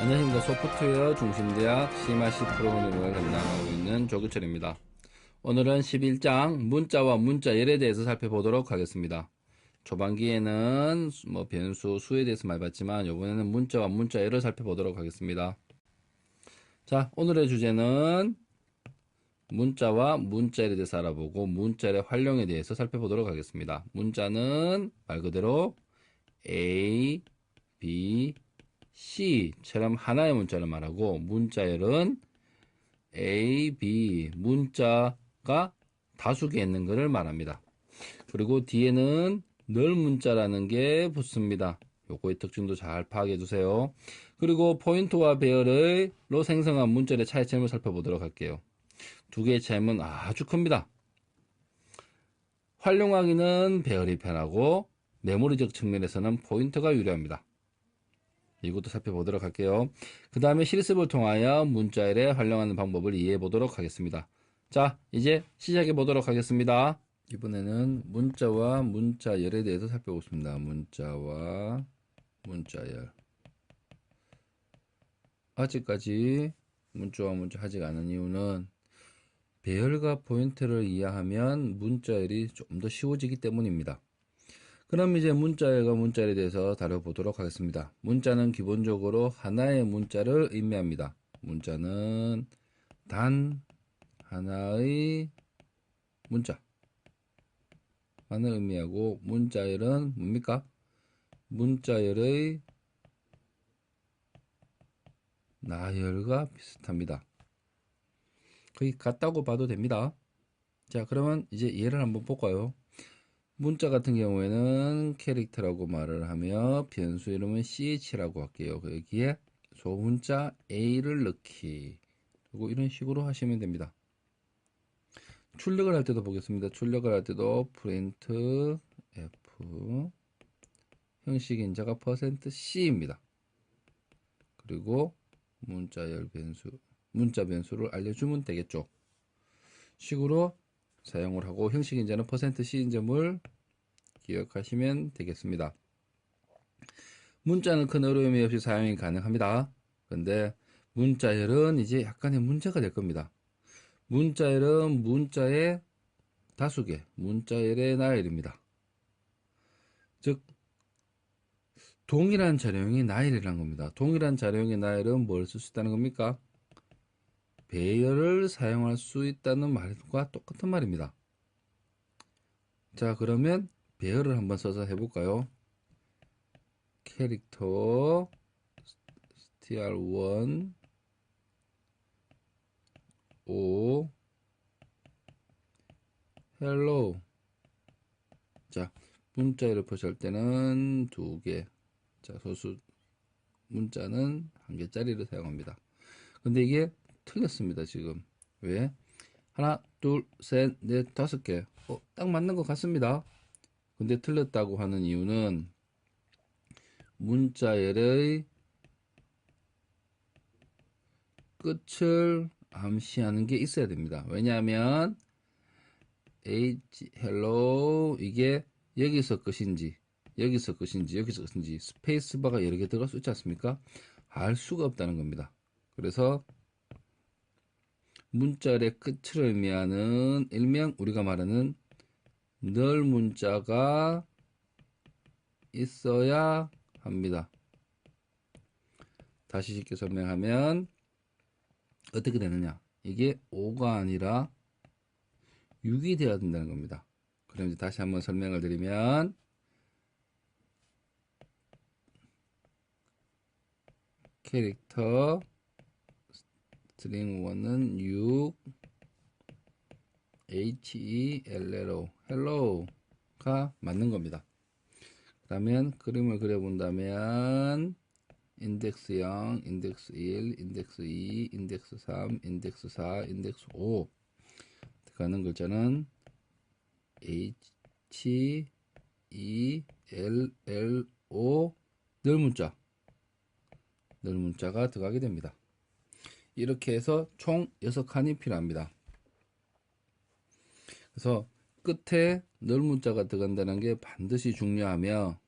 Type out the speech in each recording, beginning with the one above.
안녕하십니까 소프트웨어 중심대학 CMRC 프로그래밍을 담당하고 있는 조규철입니다. 오늘은 11장 문자와 문자열에 대해서 살펴보도록 하겠습니다. 초반기에는 뭐 변수, 수에 대해서 많이 봤지만 이번에는 문자와 문자열을 살펴보도록 하겠습니다. 자 오늘의 주제는 문자와 문자열에 대해서 알아보고 문자열의 활용에 대해서 살펴보도록 하겠습니다. 문자는 말 그대로 A, B, C처럼 하나의 문자를 말하고 문자열은 A, B 문자가 다수 개 있는 것을 말합니다. 그리고 뒤에는 늘 문자라는 게 붙습니다. 요거의 특징도 잘 파악해 주세요. 그리고 포인트와 배열로 생성한 문자의 차이점을 살펴보도록 할게요. 두 개의 차이는 아주 큽니다. 활용하기는 배열이 편하고 메모리적 측면에서는 포인트가 유리합니다. 이것도 살펴보도록 할게요. 그 다음에 실습을 통하여 문자열에 활용하는 방법을 이해해 보도록 하겠습니다. 자, 이제 시작해 보도록 하겠습니다. 이번에는 문자와 문자열에 대해서 살펴보겠습니다. 문자와 문자열. 아직까지 문자와 문자 하지 않은 이유는 배열과 포인트를 이해하면 문자열이 좀 더 쉬워지기 때문입니다. 그럼 이제 문자열과 문자열에 대해서 다뤄보도록 하겠습니다. 문자는 기본적으로 하나의 문자를 의미합니다. 문자는 단 하나의 문자 만을 의미하고 문자열은 뭡니까? 문자열의 나열과 비슷합니다. 거의 같다고 봐도 됩니다. 자 그러면 이제 얘를 한번 볼까요? 문자 같은 경우에는 캐릭터라고 말을 하며 변수 이름은 ch라고 할게요. 여기에 소문자 a를 넣기 그리고 이런 식으로 하시면 됩니다. 출력을 할 때도 보겠습니다. 출력을 할 때도 프린트 f 형식 인자가 %c입니다. 그리고 문자열 변수 문자 변수를 알려주면 되겠죠. 식으로 사용을 하고 형식 인자는 %c 인점을 기억하시면 되겠습니다. 문자는 큰 어려움이 없이 사용이 가능합니다. 그런데 문자열은 이제 약간의 문제가 될 겁니다. 문자열은 문자의 다수개, 문자열의 나열입니다. 즉 동일한 자료형이 나열이라는 겁니다. 동일한 자료형의 나열은 뭘 쓸 수 있다는 겁니까? 배열을 사용할 수 있다는 말과 똑같은 말입니다. 자 그러면 배열을 한번 써서 해볼까요? 캐릭터 str1 o hello 자 문자를 표시할 때는 두 개 자 소수 문자는 한 개짜리를 사용합니다. 근데 이게 틀렸습니다. 지금 왜? 하나, 둘, 셋, 넷, 다섯 개. 어, 딱 맞는 것 같습니다. 근데 틀렸다고 하는 이유는 문자열의 끝을 암시하는 게 있어야 됩니다. 왜냐하면 h hello 이게 여기서 끝인지 여기서 끝인지 여기서 끝인지 스페이스바가 여러 개 들어갈 수 있지 않습니까? 알 수가 없다는 겁니다. 그래서 문자열의 끝을 의미하는 일명 우리가 말하는 늘 문자가 있어야 합니다. 다시 쉽게 설명하면 어떻게 되느냐 이게 5가 아니라 6이 되어야 된다는 겁니다. 그럼 이제 다시 한번 설명을 드리면 캐릭터 스트링 1은 6 H-E-L-L-O hello가 맞는 겁니다. 그러면 그림을 그려본다면 인덱스 0, 인덱스 1, 인덱스 2, 인덱스 3, 인덱스 4, 인덱스 5 들어가는 글자는 H, E, L, L, O. 늘 문자. 늘 문자가 들어가게 됩니다. 이렇게 해서 총 6칸이 필요합니다. 그래서 끝에 늘 문자가 들어간다는 게 반드시 중요하며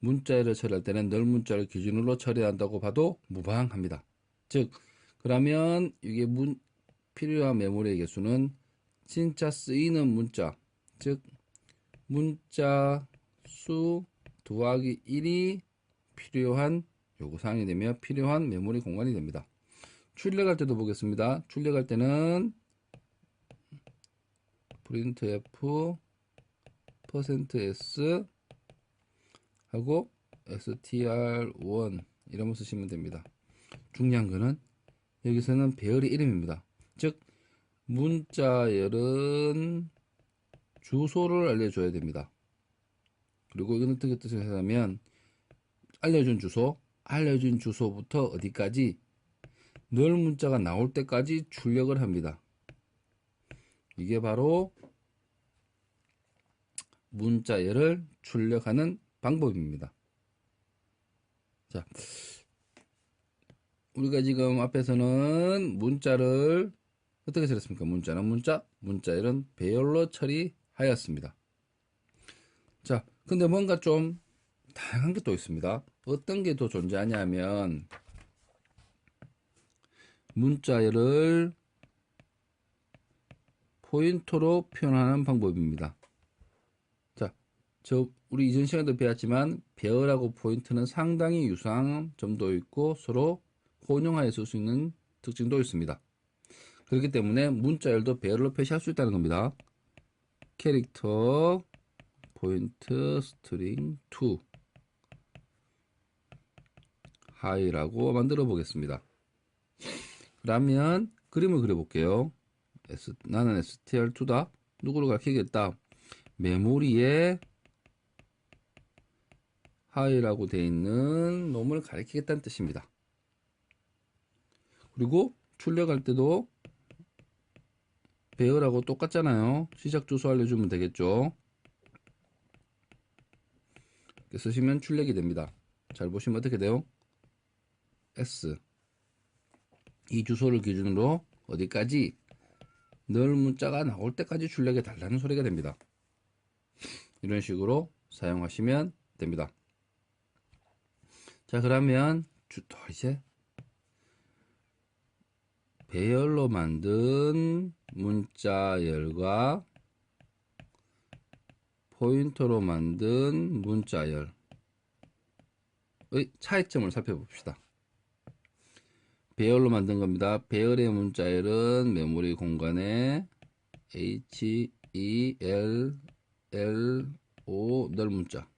문자열을 처리할 때는 늘 문자를 기준으로 처리한다고 봐도 무방합니다. 즉 그러면 이게 문, 필요한 메모리의 개수는 진짜 쓰이는 문자 즉 문자 수 더하기 1이 필요한 요구사항이 되며 필요한 메모리 공간이 됩니다. 출력할 때도 보겠습니다. 출력할 때는 printf %s 하고 str1 이러면 쓰시면 됩니다. 중요한 거는 여기서는 배열의 이름입니다. 즉 문자열은 주소를 알려줘야 됩니다. 그리고 이건 어떻게 뜻을 하냐면 알려준 주소, 알려준 주소부터 어디까지 늘 문자가 나올 때까지 출력을 합니다. 이게 바로 문자열을 출력하는 방법입니다. 자, 우리가 지금 앞에서는 문자를 어떻게 처리했습니까? 문자는 문자, 문자열은 배열로 처리하였습니다. 자, 근데 뭔가 좀 다양한 게 또 있습니다. 어떤 게더 존재하냐면 문자열을 포인터로 표현하는 방법입니다. 자, 저 우리 이전 시간에도 배웠지만 배열하고 포인트는 상당히 유사한 점도 있고 서로 혼용하여 쓸 수 있는 특징도 있습니다. 그렇기 때문에 문자열도 배열로 표시할 수 있다는 겁니다. 캐릭터 포인트 스트링 2 하이라고 만들어 보겠습니다. 그러면 그림을 그려 볼게요. S, 나는 str2다. 누구를 가르치겠다. 메모리에 하이라고 되어 있는 놈을 가리키겠다는 뜻입니다. 그리고 출력할 때도 배열하고 똑같잖아요. 시작 주소 알려주면 되겠죠. 이렇게 쓰시면 출력이 됩니다. 잘 보시면 어떻게 돼요? S 이 주소를 기준으로 어디까지 늘 문자가 나올 때까지 출력해 달라는 소리가 됩니다. 이런 식으로 사용하시면 됩니다. 자 그러면 또 이제 배열로 만든 문자열과 포인터로 만든 문자열의 차이점을 살펴봅시다. 배열로 만든 겁니다. 배열의 문자열은 메모리 공간에 H, E, L, L, O 늘 문자.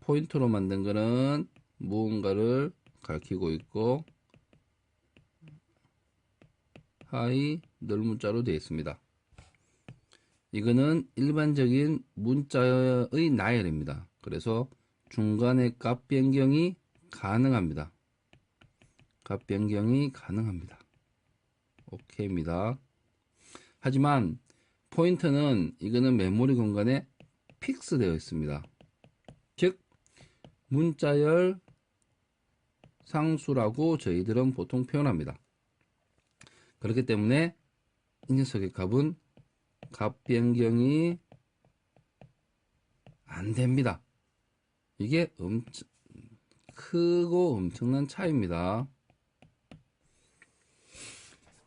포인터로 만든 거는 무언가를 가리키고 있고 하이 늘 문자로 되어 있습니다. 이거는 일반적인 문자의 나열입니다. 그래서 중간에 값 변경이 가능합니다. 값 변경이 가능합니다. 오케이입니다. 하지만 포인트는 이거는 메모리 공간에 픽스 되어 있습니다. 즉 문자열 상수라고 저희들은 보통 표현합니다. 그렇기 때문에 이 녀석의 값은 값 변경이 안 됩니다. 이게 엄청 크고 엄청난 차이입니다.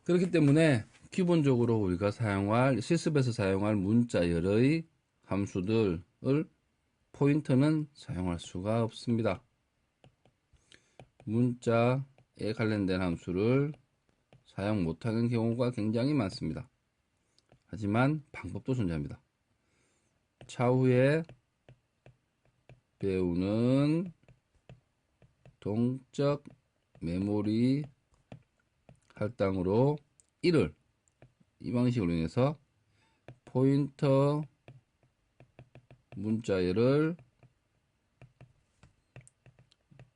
그렇기 때문에 기본적으로 우리가 사용할 실습에서 사용할 문자열의 함수들을 포인터는 사용할 수가 없습니다. 문자에 관련된 함수를 사용 못하는 경우가 굉장히 많습니다. 하지만 방법도 존재합니다. 차후에 배우는 동적 메모리 할당으로 1을 이 방식으로 인해서 포인터 문자열을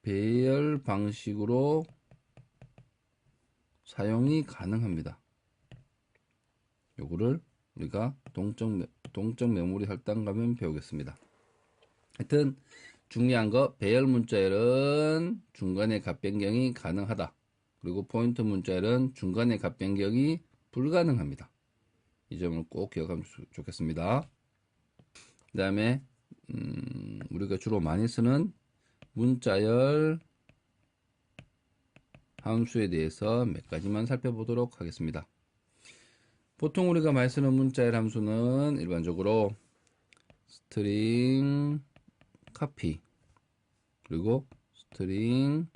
배열 방식으로 사용이 가능합니다. 요거를 우리가 동적, 동적 메모리 할당 가면 배우겠습니다. 하여튼 중요한 거 배열 문자열은 중간에 값 변경이 가능하다. 그리고 포인트 문자열은 중간에 값 변경이 불가능합니다. 이 점을 꼭 기억하면 좋겠습니다. 그 다음에 음, 우리가 주로 많이 쓰는 문자열 함수에 대해서 몇 가지만 살펴보도록 하겠습니다. 보통 우리가 많이 쓰는 문자열 함수는 일반적으로 스트링 카피 그리고 스트링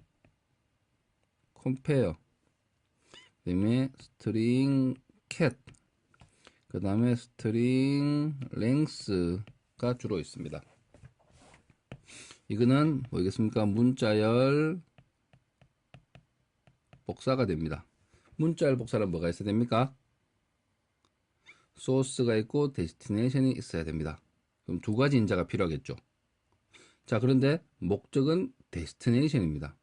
컴페어 그 다음에 스트링 캣그 다음에 스트링 랭스가 주로 있습니다. 이거는 뭐겠습니까? 문자열 복사가 됩니다. 문자열 복사는 뭐가 있어야 됩니까? 소스가 있고 데스티네이션이 있어야 됩니다. 그럼 두 가지 인자가 필요하겠죠. 자, 그런데 목적은 데스티네이션입니다.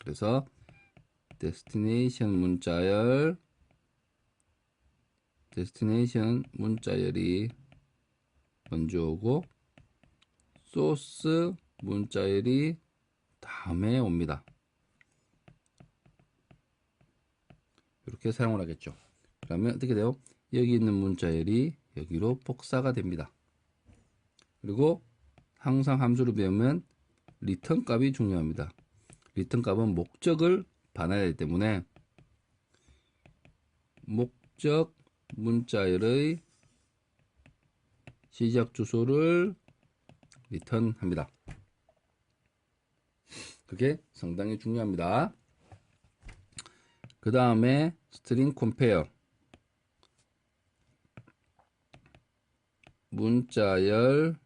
그래서 데스티네이션 문자열 데스티네이션 문자열이 먼저 오고 소스 문자열이 다음에 옵니다. 이렇게 사용을 하겠죠. 그러면 어떻게 돼요? 여기 있는 문자열이 여기로 복사가 됩니다. 그리고 항상 함수를 배우면 리턴 값이 중요합니다. 리턴 값은 목적을 반환해야 되기 때문에 목적 문자열의 시작 주소를 리턴합니다. 그게 상당히 중요합니다. 그 다음에 스트링 컴페어 문자열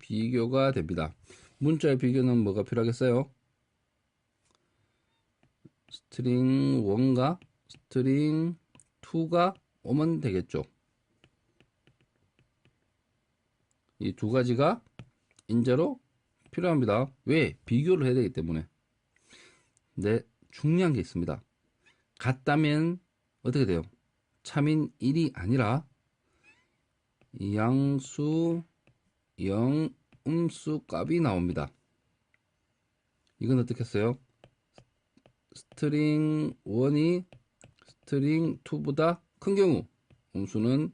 비교가 됩니다. 문자열 비교는 뭐가 필요하겠어요? 스트링 1과 스트링 2가 오면 되겠죠. 이 두 가지가 인자로 필요합니다. 왜? 비교를 해야 되기 때문에. 근데 중요한 게 있습니다. 같다면 어떻게 돼요? 참인 1이 아니라 양수 0 음수 값이 나옵니다. 이건 어떻게 써요? 스트링 1이 스트링 2보다 큰 경우 음수는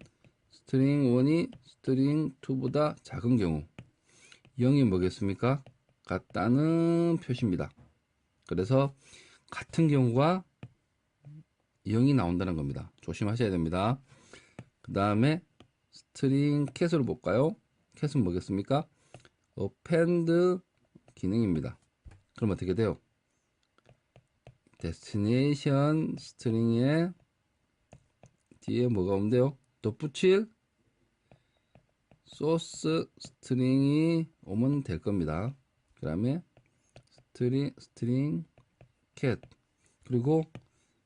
스트링 1이 스트링 2보다 작은 경우 0이 뭐겠습니까? 같다는 표시입니다. 그래서 같은 경우가 0이 나온다는 겁니다. 조심하셔야 됩니다. 그 다음에 스트링 캣으로 볼까요? 캣은 뭐겠습니까? append 기능입니다. 그럼 어떻게 돼요? Destination 스트링에 뒤에 뭐가 오는데요? 덧붙일 소스 스트링이 오면 될 겁니다. 그 다음에 스트링 스트링 cat 그리고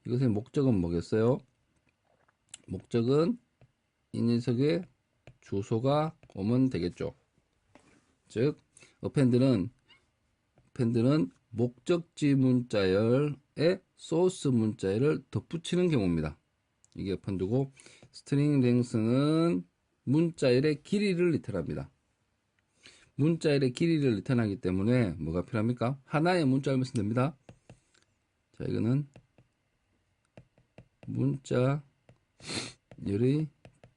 이것의 목적은 뭐겠어요? 목적은 이 녀석의 주소가 오면 되겠죠. 즉, append는 append는 목적지 문자열 에 소스 문자열을 덧붙이는 경우입니다. 이게 append고 스트링 랭스는 문자열의 길이를 리턴합니다. 문자열의 길이를 리턴하기 때문에 뭐가 필요합니까? 하나의 문자열만 쓰면 됩니다. 자, 이거는 문자열의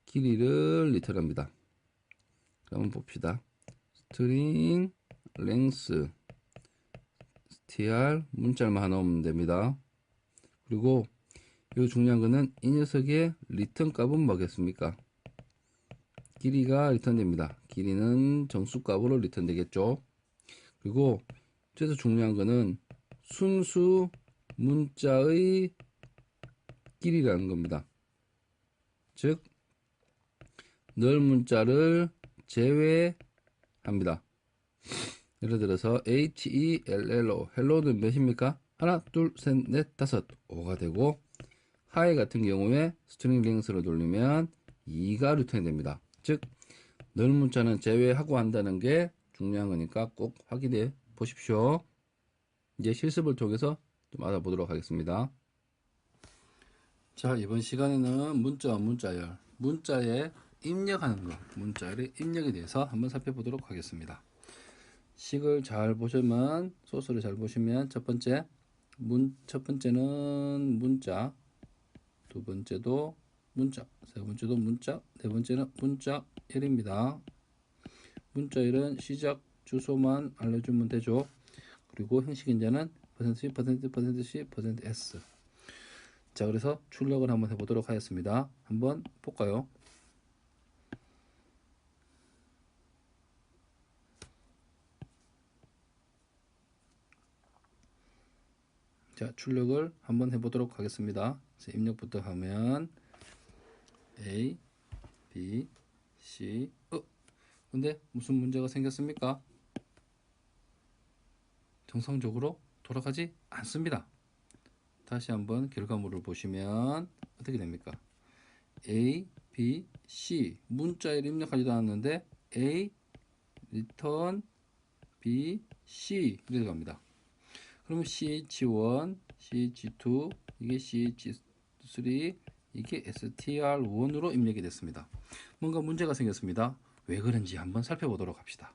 길이를 리턴합니다. 한번 봅시다. 스트링 랭스 str 문자만 하나 오면 됩니다. 그리고 이 중요한 거는 이 녀석의 리턴 값은 뭐겠습니까? 길이가 리턴 됩니다. 길이는 정수 값으로 리턴 되겠죠. 그리고 최소 중요한 거는 순수 문자의 길이라는 겁니다. 즉, 늘 문자를 제외합니다. 예를 들어서 HELLO, 헬로는 몇입니까? 하나, 둘, 셋, 넷, 다섯, 5가 되고 하이 같은 경우에 스트링 랭스로 돌리면 2가 리턴이 됩니다. 즉, 늘 문자는 제외하고 한다는 게 중요한 거니까 꼭 확인해 보십시오. 이제 실습을 통해서 좀 알아보도록 하겠습니다. 자, 이번 시간에는 문자와 문자열, 문자에 입력하는 거, 문자열의 입력에 대해서 한번 살펴보도록 하겠습니다. 식을 잘 보시면, 소스를 잘 보시면, 첫 번째, 문, 첫 번째는 문자, 두 번째도 문자, 세 번째도 문자, 네 번째는 문자열입니다. 문자열은 시작 주소만 알려주면 되죠. 그리고 형식 인자는 %C, %, %C, %S. 자, 그래서 출력을 한번 해보도록 하겠습니다. 한번 볼까요? 자, 출력을 한번 해보도록 하겠습니다. 자, 입력부터 하면 A, B, C. 어, 근데 무슨 문제가 생겼습니까? 정상적으로 돌아가지 않습니다. 다시 한번 결과물을 보시면 어떻게 됩니까? A, B, C 문자를 입력하지도 않았는데 A, return, B, C 이렇게 갑니다. 그러면 CH1, CH2, 이게 CH3, 이게 STR1으로 입력이 됐습니다. 뭔가 문제가 생겼습니다. 왜 그런지 한번 살펴보도록 합시다.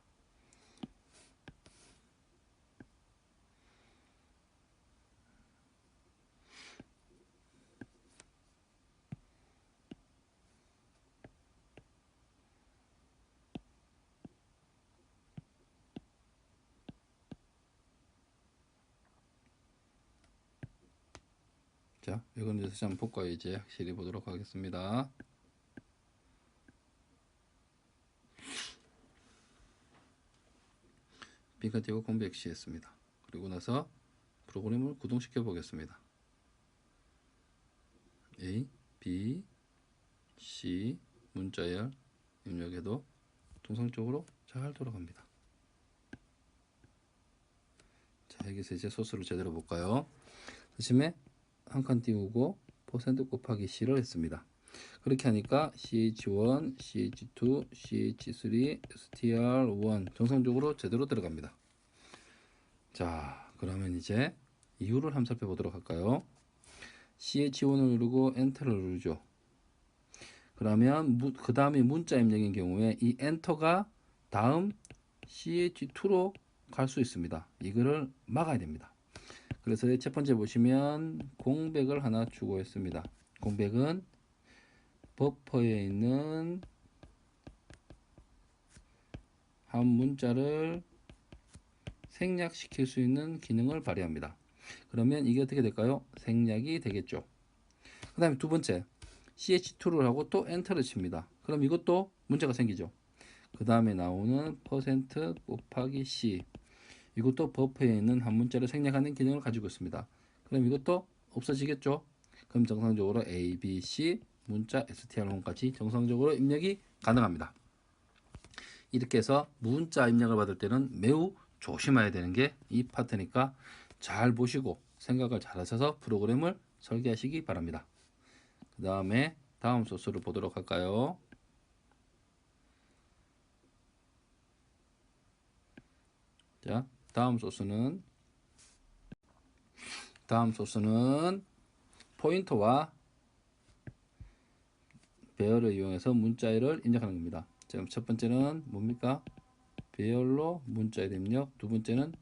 자, 이건 이제 다시 한번 볼까요? 이제 확실히 보도록 하겠습니다. B가 띄고 공부 엑시했습니다. 그리고 나서 프로그램을 구동시켜 보겠습니다. A, B, C 문자열 입력해도 동상적으로 잘 돌아갑니다. 자, 여기서 이제 소스를 제대로 볼까요? 대신에 한 칸 띄우고 퍼센트 곱하기 C를 했습니다. 그렇게 하니까 CH1, CH2, CH3, STR1 정상적으로 제대로 들어갑니다. 자, 그러면 이제 이유를 한번 살펴보도록 할까요? CH1을 누르고 엔터를 누르죠. 그러면 그 다음에 문자 입력인 경우에 이 엔터가 다음 CH2로 갈 수 있습니다. 이거를 막아야 됩니다. 그래서 첫 번째 보시면 공백을 하나 추가했습니다. 공백은 버퍼에 있는 한 문자를 생략시킬 수 있는 기능을 발휘합니다. 그러면 이게 어떻게 될까요? 생략이 되겠죠. 그 다음에 두 번째 ch2를 하고 또 엔터를 칩니다. 그럼 이것도 문제가 생기죠. 그 다음에 나오는 퍼센트 곱하기 c 이것도 버퍼에 있는 한 문자를 생략하는 기능을 가지고 있습니다. 그럼 이것도 없어지겠죠? 그럼 정상적으로 A, B, C 문자 STR1까지 정상적으로 입력이 가능합니다. 이렇게 해서 문자 입력을 받을 때는 매우 조심해야 되는 게 이 파트니까 잘 보시고 생각을 잘 하셔서 프로그램을 설계하시기 바랍니다. 그 다음에 다음 소스를 보도록 할까요? 자, 다음 소스는 다음 소스는 포인터와 배열을 이용해서 문자열을 입력하는 겁니다. 지금 첫 번째는 뭡니까? 배열로 문자열 입력, 두 번째는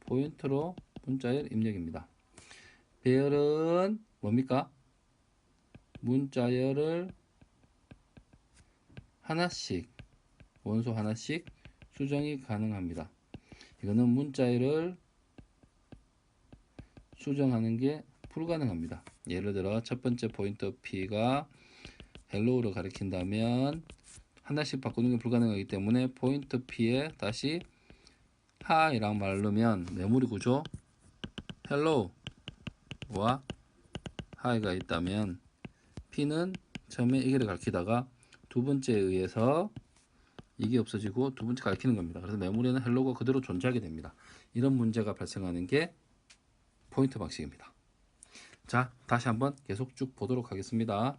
포인터로 문자열 입력입니다. 배열은 뭡니까? 문자열을 하나씩 원소 하나씩 수정이 가능합니다. 이거는 문자열을 수정하는 게 불가능합니다. 예를 들어 첫 번째 포인터 P가 헬로우를 가리킨다면 하나씩 바꾸는 게 불가능하기 때문에 포인트 P에 다시 하이랑 넣으면 메모리 구조 헬로우와 하이가 있다면 P는 처음에 이게를 가리키다가 두 번째에 의해서 이게 없어지고 두 번째 가리키는 겁니다. 그래서 메모리는 헬로우가 그대로 존재하게 됩니다. 이런 문제가 발생하는 게 포인트 방식입니다. 자, 다시 한번 계속 쭉 보도록 하겠습니다.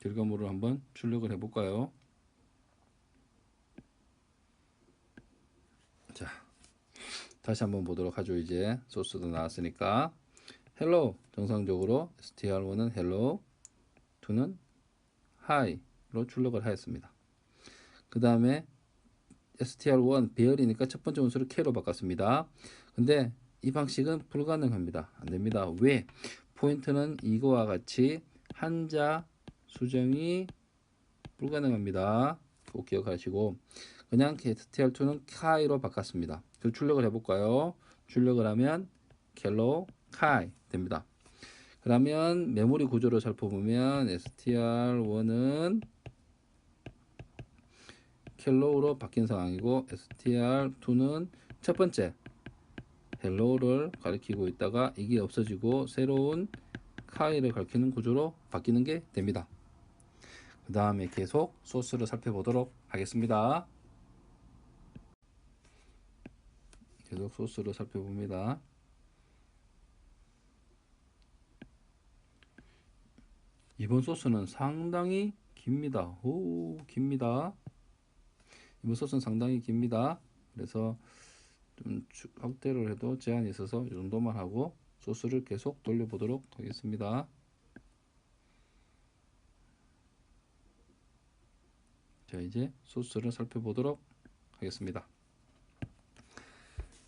결과물을 한번 출력을 해볼까요? 자, 다시 한번 보도록 하죠. 이제 소스도 나왔으니까 hello 정상적으로 str1은 hello 2는 hi로 출력을 하였습니다. 그 다음에 str1 배열이니까 첫 번째 원소를 k로 바꿨습니다. 근데 이 방식은 불가능합니다. 안 됩니다. 왜? 포인트는 이거와 같이 한자 수정이 불가능합니다. 꼭 기억하시고 그냥 str2는 카이로 바꿨습니다. 그 출력을 해볼까요? 출력을 하면 켈로 카이 됩니다. 그러면 메모리 구조를 살펴보면 str1은 켈로우로 바뀐 상황이고 str2는 첫 번째 헬로우를 가리키고 있다가 이게 없어지고 새로운 카이를 가리키는 구조로 바뀌는 게 됩니다. 그 다음에 계속 소스를 살펴보도록 하겠습니다. 계속 소스를 살펴봅니다. 이번 소스는 상당히 깁니다. 오, 깁니다. 이번 소스는 상당히 깁니다. 그래서 좀 추- 확대를 해도 제한이 있어서 이 정도만 하고 소스를 계속 돌려보도록 하겠습니다. 자, 이제 소스를 살펴보도록 하겠습니다.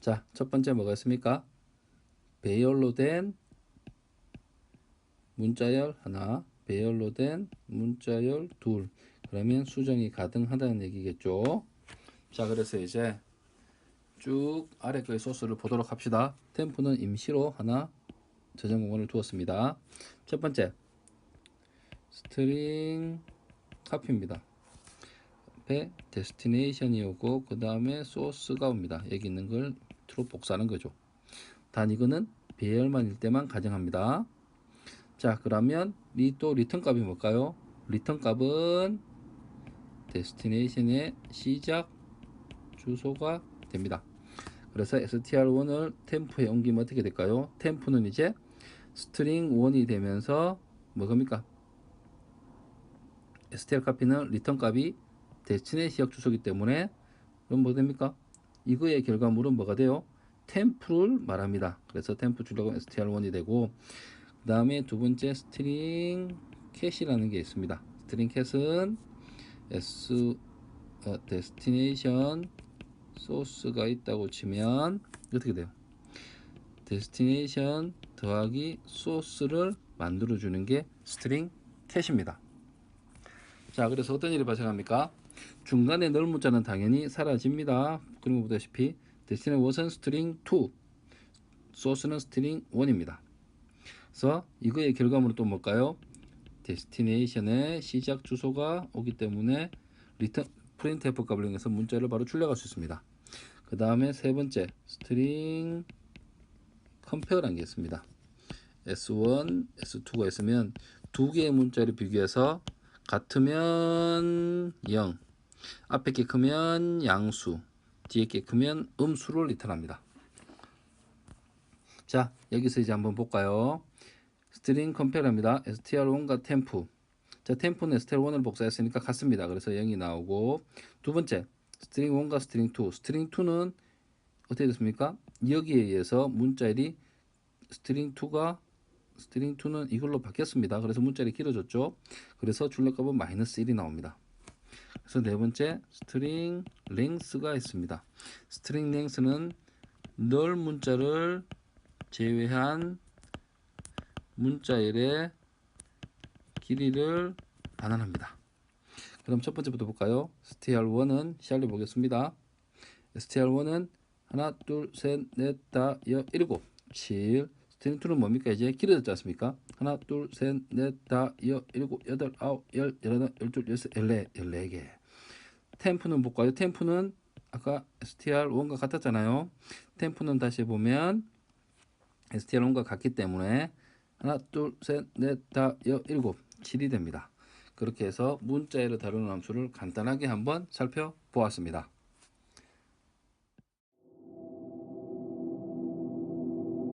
자, 첫 번째 뭐가 있습니까? 배열로 된 문자열 하나, 배열로 된 문자열 둘. 그러면 수정이 가능하다는 얘기겠죠. 자, 그래서 이제 쭉 아래 거의 소스를 보도록 합시다. 템프는 임시로 하나 저장 공간을 두었습니다. 첫 번째 스트링 카피입니다. 앞에 데스티네이션이 오고 그 다음에 소스가 옵니다. 여기 있는 걸 트로 복사하는 거죠. 단 이거는 배열만일 때만 가정합니다. 자 그러면 이또 리턴 값이 뭘까요? 리턴 값은 데스티네이션의 시작 주소가 됩니다. 그래서 str1을 템프에 옮기면 어떻게 될까요? 템프는 이제 스트링 1이 되면서 뭐겁니까? str 카피는 리턴 값이 데스티네이션 시작 주소기 때문에 그럼 뭐 됩니까? 이거의 결과물은 뭐가 돼요? 템프를 말합니다. 그래서 템프 출력은 str1이 되고 그 다음에 두 번째 스트링 캣이라는 게 있습니다. 스트링 캣은 s 어, 데스티네이션 소스가 있다고 치면 어떻게 돼요? 데스티네이션 더하기 소스를 만들어 주는 게 스트링 캣입니다. 자, 그래서 어떤 일이 발생합니까? 중간에 넣을 문자는 당연히 사라집니다. 그림 보다시피 데스티네이션 스트링 2, 소스는 스트링 1입니다. 그래서 이거의 결과물은 또 뭘까요? 데스티네이션의 시작 주소가 오기 때문에 리턴 프린트F 값을 이용해서 문자를 바로 출력할 수 있습니다. 그 다음에 세 번째 스트링 컴페어라는 게 있습니다. S1, S2가 있으면 두 개의 문자를 비교해서 같으면 0, 앞에 게 크면 양수, 뒤에 게 크면 음수를 리턴합니다. 자, 여기서 이제 한번 볼까요? 스트링 컴페어랍니다. str1과 템프. 자, 템프는 str1을 복사했으니까 같습니다. 그래서 0이 나오고 두 번째 스트링 1과 스트링 2. 스트링 2는 어떻게 됐습니까? 여기에 의해서 문자일이 스트링 2가 스트링 2는 이걸로 바뀌었습니다. 그래서 문자일이 길어졌죠. 그래서 출력값은 마이너스 1이 나옵니다. 그래서 네 번째 스트링 랭스가 있습니다. 스트링 랭스는 널 문자를 제외한 문자일의 길이를 반환합니다. 그럼 첫 번째부터 볼까요? str1은 시알려 보겠습니다. str1은 하나, 둘, 셋, 넷, 다, 여, 일곱, 칠. 스트링2는 뭡니까? 이제 길어졌지 않습니까? 하나, 둘, 셋, 넷, 다, 여, 일곱, 여덟, 아홉, 열, 열하나, 열둘, 열셋, 열네, 열네 개. 템프는 볼까요? 템프는 아까 str1과 같았잖아요. 템프는 다시 보면 str1과 같기 때문에 하나, 둘, 셋, 넷, 다, 여, 일곱, 7이 됩니다. 그렇게 해서 문자열을 다루는 함수를 간단하게 한번 살펴보았습니다.